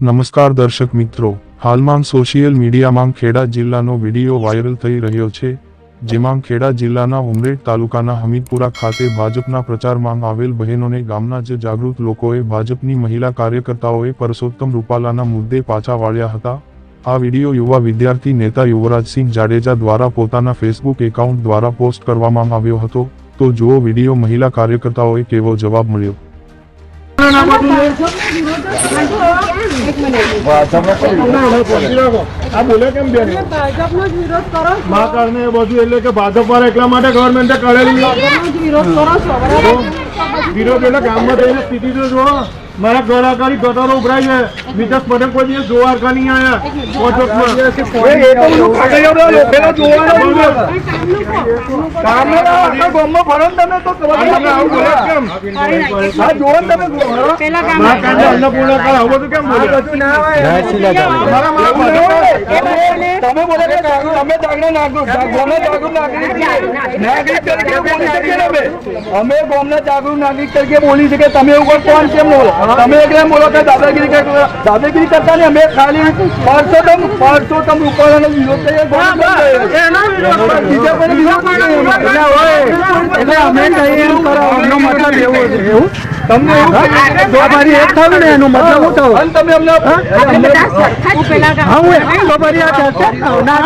નમસ્કાર દર્શક મિત્રો, હાલમાં સોશિયલ મીડિયામાં ખેડા જિલ્લાનો વીડિયો વાયરલ થઈ રહ્યો છે, જેમાં ખેડા જિલ્લાના ઉમરેઠ તાલુકાના હમીદપુરા ખાતે ભાજપના પ્રચારમાં આવેલ બહેનોને ગામના જ જાગૃત લોકોએ ભાજપની મહિલા કાર્યકર્તાઓએ પરસોત્તમ રૂપાલાના મુદ્દે પાછા વાળ્યા હતા. આ વીડિયો યુવા વિદ્યાર્થી નેતા યુવરાજસિંહ જાડેજા દ્વારા પોતાના ફેસબુક એકાઉન્ટ દ્વારા પોસ્ટ કરવામાં આવ્યો હતો. તો જુઓ વીડિયો મહિલા કાર્યકર્તાઓએ કેવો જવાબ મળ્યો. એટલે કે ભાજપ વાળા એટલા માટે ગવર્મેન્ટે કરેલી વિરોધ કરો છો. વિરોધ એટલે ગામમાં થઈને સ્થિતિ તો જો મારા ઘર આગળ ગટરો ઉભરાય છે મિતેશ પટેલ કોઈ દિવસ જોવા હરખા નહીં આયા કોચકમાં. એ તો બધું કાગળિયા બધા લોકોને જોવાના જ છે. કામે ના આખા ગામમાં ફરો ને તમે તો તમે આવું બોલે કેમ? આ જુઓ ને તમે જુઓ. પેલા મા કારણે અન્નપૂર્ણા કાળ આવું બધું કેમ બોલે? મારા મા બોલે. તમે બોલે કે જાગૃત- અમે જાગૃત નાગરિક- ગામના જાગૃત નાગરિક છીએ. નાગરિક તરીકે બોલી શકીએ ને અમે. અમે ગામના જાગૃત નાગરિક તરીકે બોલી શકીએ તમે એવું કોઈ કોણ કેમ બોલો તમે એકલા બોલો કે દાદાગીરી દાદાગીરી કરતા ને અમે ખાલી પરસોત્તમ પરસોત્તમ રૂપાલાનો વિરોધ કરીએ ગામ બંધ બીજા કોઈને વિરોધ એટલે અમે કહીએ એમ મતલબ એવો એવું તમને એવું કહીએ કે જો અમારી એક થયું ને એનો મતલબ હું થયું અને તમે અમને હા યાર ચર્ચા ના. ના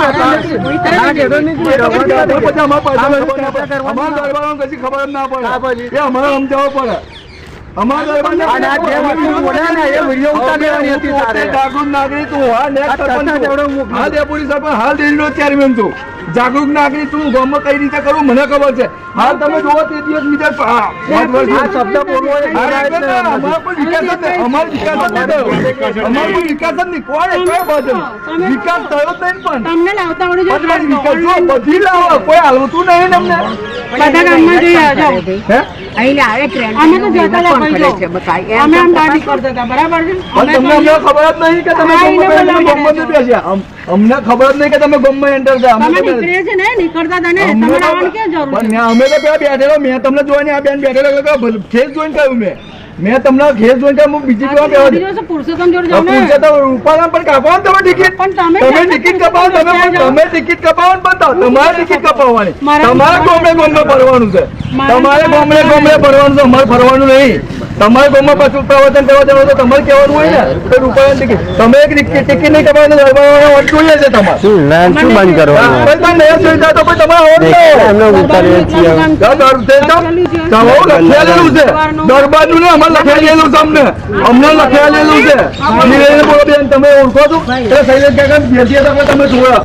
અમારા પાસે કશી ખબર ના પડે એ અમારે સમજાવવું પડે અમારા દરબારને જાગૃત નાગરિક તું ગામમાં કઈ રીતે કરું મને ખબર છે. હાલ તમે જોવો તે દિવસ બીજા પાંચ વર્ષ શબ્દ બોલવો અમારો વિકાસ જ નહીં. વિકાસ નહીં થયો. કોઈ વિકાસ જ નહીં. કોણ વિકાસ થયો જ નહીં પણ. વિકાસ બધી લાવો. કોઈ હાલતું નહીં તમને અમને બધા ગામમાં જઈ જાઓ હે? અહીં આવે ટ્રેન અમે તો જતા હતા કોણ જો. છે અમે આમ દાડી કરતા હતા બરાબર છે? પણ તમને અમને ખબર જ નહીં કે તમે ગોમમાં ગોમમાં બેસ્યા. અમને ખબર જ નહીં કે તમે ગોમમાં એન્ટર થયા. અમે નીકળીએ છે ને નીકળતા હતા ને તમારે આવવાની કે જરૂર પણ મેં- અમે તો પેલા બેઠેલો મેં તમને જોવાની આ બેન બેઠેલો એટલે ખેસ જોઈને કહ્યું મેં. મેં તમને ઘેર જોઈને હું બીજી કેવા બેહવા દે. પુરુષોત્તમ જોડે જાવ ને? રૂપાલા પણ કાપો તમે ટિકિટ પણ તમે તમે ટિકિટ? કપાવો તમે? તમે ટિકિટ કપાવો ને પણ તમારે ટિકિટ કપાવવાની. તમારે ગોમડે ગોમડે ભરવાનું છે. તમારે ગોમડે ગોમડે ભરવાનું છે. અમારે ફરવાનું નહીં. તમારે ગામમાં પાછું પ્રવચન કરવા જવાનું તો તમારે કહેવાનું હોય ને. તો રૂપાલા ટિકિટ. તમે એક ટિકિટ નહીં કપાવો તો વોટ જોઈએ છે તમારે. શું બંધ કરવાનું? નહીં જોઈતા તો પછી તમારે વોટ. એમને ઉતારીએ છીએ લખેલું છે. દરબારનું ને અમારે લખેલું તમને અમને લખેલું છે. તમે ઓળખો છો? એટલે શૈલેષ કાકા તમે જોયા.